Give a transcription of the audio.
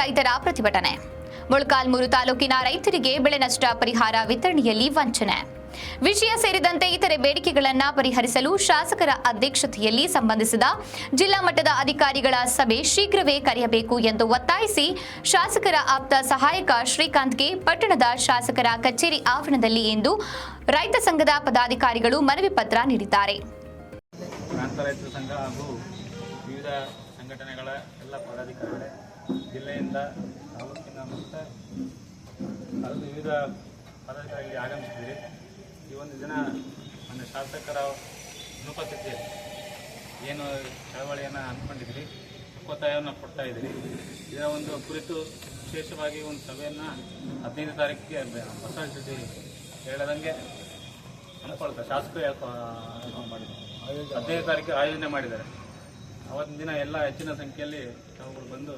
ರೈತರ ಪ್ರತಿಭಟನೆ. ಮೊಳಕಾಲ್ಮೂರು ತಾಲೂಕಿನ ರೈತರಿಗೆ ಬೆಳೆ ನಷ್ಟ ಪರಿಹಾರ ವಿತರಣೆಯಲ್ಲಿ ವಂಚನೆ. ವಿಷಯ ಸೇರಿದಂತೆ ಇತರೆ ಬೇಡಿಕೆಗಳನ್ನು ಪರಿಹರಿಸಲು ಶಾಸಕರ ಅಧ್ಯಕ್ಷತೆಯಲ್ಲಿ ಸಂಬಂಧಿಸಿದ ಜಿಲ್ಲಾ ಮಟ್ಟದ ಅಧಿಕಾರಿಗಳ ಸಭೆ ಶೀಘ್ರವೇ ಕರೆಯಬೇಕು ಎಂದು ಒತ್ತಾಯಿಸಿ ಶಾಸಕರ ಆಪ್ತ ಸಹಾಯಕ ಶ್ರೀಕಾಂತ್ಗೆ ಪಟ್ಟಣದ ಶಾಸಕರ ಕಚೇರಿ ಆವರಣದಲ್ಲಿ ಇಂದು ರೈತ ಸಂಘದ ಪದಾಧಿಕಾರಿಗಳು ಮನವಿ ಪತ್ರ ನೀಡಿದ್ದಾರೆ. ಸಂಘಟನೆಗಳ ಎಲ್ಲ ಪದಾಧಿಕಾರಿಗಳ, ಜಿಲ್ಲೆಯಿಂದ ತಾಲೂಕಿನ ಮತ್ತು ಅಲ್ಲಿ ವಿವಿಧ ಪದಾಧಿಕಾರಿಗಳಿಗೆ ಆಗಮಿಸಿದ್ದೀರಿ. ಈ ಒಂದು ದಿನ ನನ್ನ ಶಾಸಕರ ಅನುಪಸ್ಥಿತಿಯಲ್ಲಿ ಏನು ಚಳವಳಿಯನ್ನು ಹಮ್ಮಿಕೊಂಡಿದ್ದೀರಿ ಒತ್ತಾಯವನ್ನು ಕೊಡ್ತಾ ಇದ್ದೀರಿ. ಇದರ ಒಂದು ಕುರಿತು ವಿಶೇಷವಾಗಿ ಒಂದು ಸಭೆಯನ್ನು ಹದಿನೈದು ತಾರೀಕಿಗೆ ಬಸವನಗುಡಿ ಹೇಳದಂಗೆ ಅನ್ಕೊಳ್ತಾರೆ ಶಾಸಕರು ಹದಿನೈದು ತಾರೀಕು ಆಯೋಜನೆ ಮಾಡಿದ್ದಾರೆ. ಅವತ್ತಿನ ದಿನ ಎಲ್ಲ ಹೆಚ್ಚಿನ ಸಂಖ್ಯೆಯಲ್ಲಿ ತಾವುಗಳು ಬಂದು